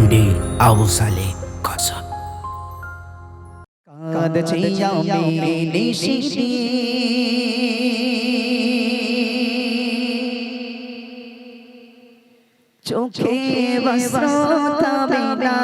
MD Abu সালে কসব কাঁদছে আমি নিশিতে চোখে বসতা বিনা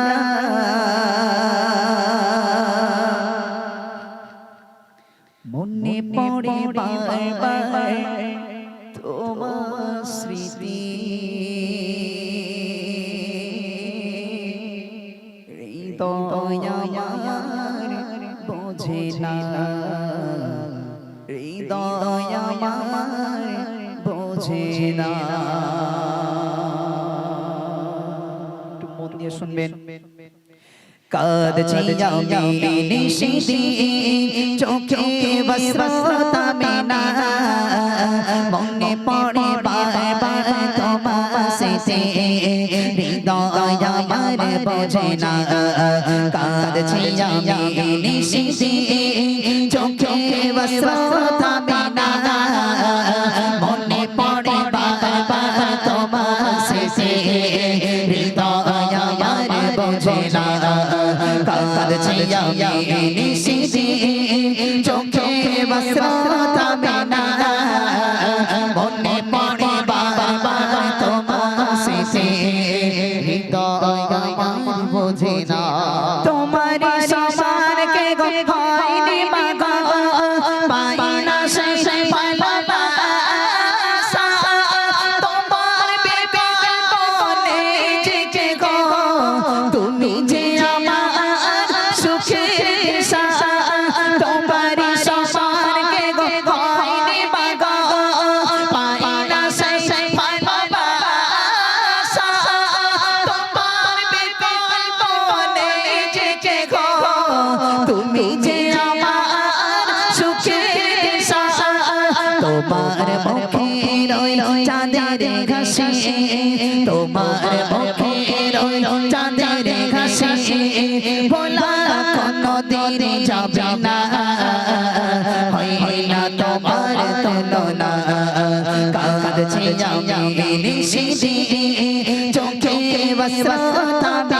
আমার বোঝে না। হৃদয় আমার বোঝে না। একটু মন দিয়ে শুনবেন। কাদছি চোখে বসরতা মেনা। মনে বোঝে না কাঁদছি আমি নিশিতে চোখে বসতা বিনা মনে পড়ে বাবা তোমার শেষে হৃদয় আমার বোঝে না কাঁদছি আমি নিশিতে Oh. Uh, going. Uh, ভোলা কোনো দিন যাবে না। হয় না তোমার তুলনা। কাঁদছে আমি নিশি চোখে বসতা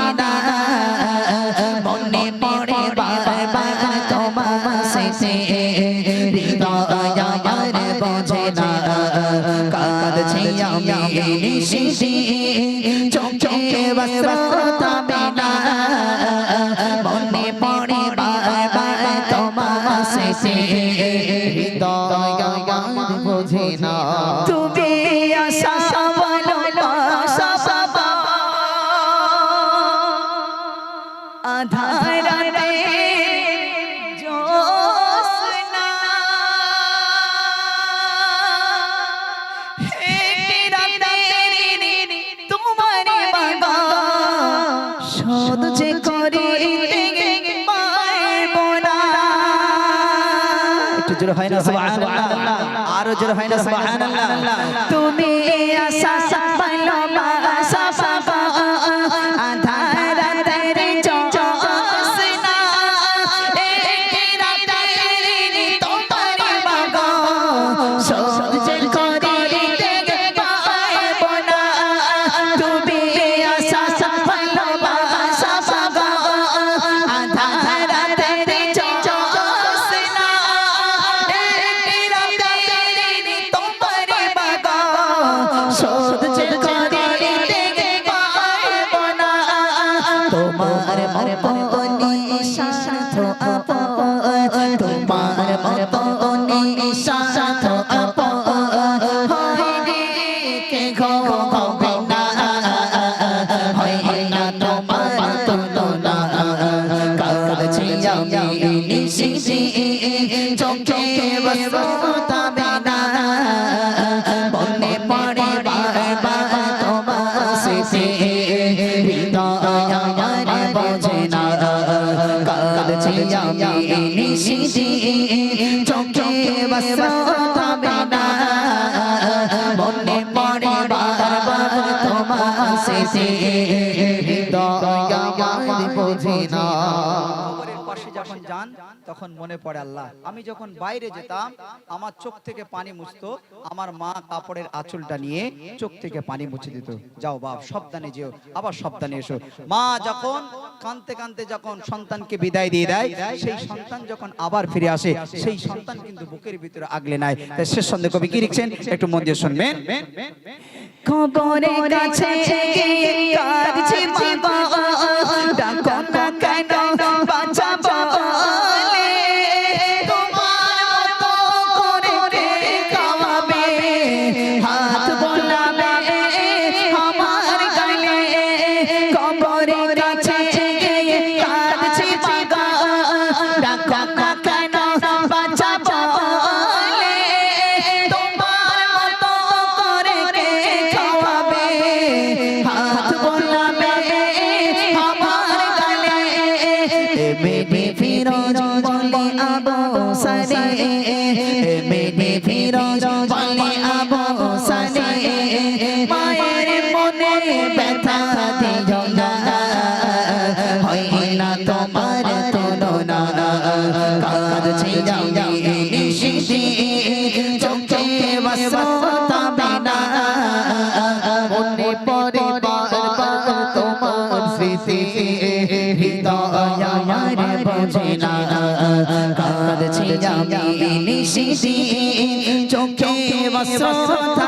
জোরে হয় না সুবহানাল্লাহ আরও জোরে হয় না সুবহানাল্লাহ। তুমি আসা সাফালো বা সাফা Chong chong, what's up? তখন মনে পড়ে, আল্লাহ, আমি যখন বাইরে যেতাম, আমার চোখ থেকে পানি মুছতো, আমার মা কাপড়ের আঁচলটা নিয়ে চোখ থেকে পানি মুছে দিত। যাও বাপ, সাবধানে যেও, আবার সাবধানে এসো। মা যখন কানতে কানতে যখন সন্তানকে বিদায় দিয়ে দেয়, সেই সন্তান যখন আবার ফিরে আসে, সেই সন্তান কিন্তু বুকের ভিতরে আগলে নেয়। তাই শেষ সন্দেহ কবি কি লিখছেন? একটু মন দিয়ে শুনবেন। কাছে ফিরোজ বলে আবু সারে মায়ের মনে ব্যথা দিও না হয় না তোমার তুলনা। কাঁদছে যাও নিশিতে। চোখে বসতাবে না মনে পড়ে বারবার তোমার স্মৃতি। হৃদয় আমার বোঝে না। কাঁদছে নিশিতে। চোখে বসতাবে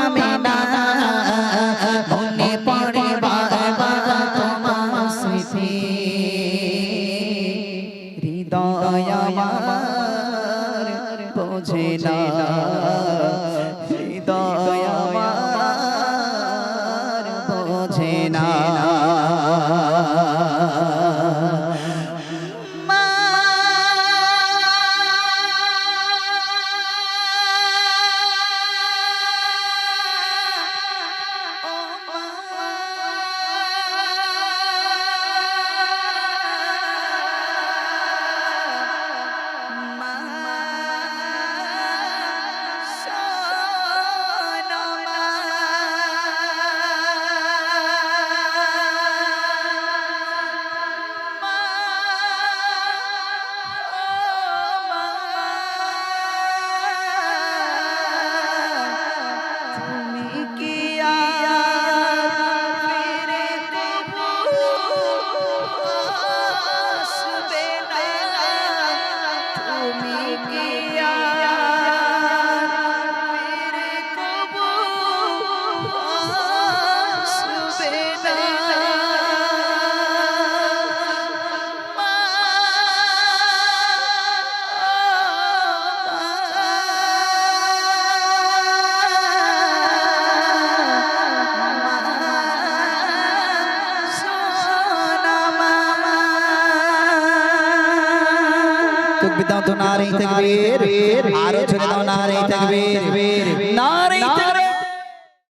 তকবীর দাও তো নারে তাকবীর আরও ছেড়ে দাও নারে তাকবীর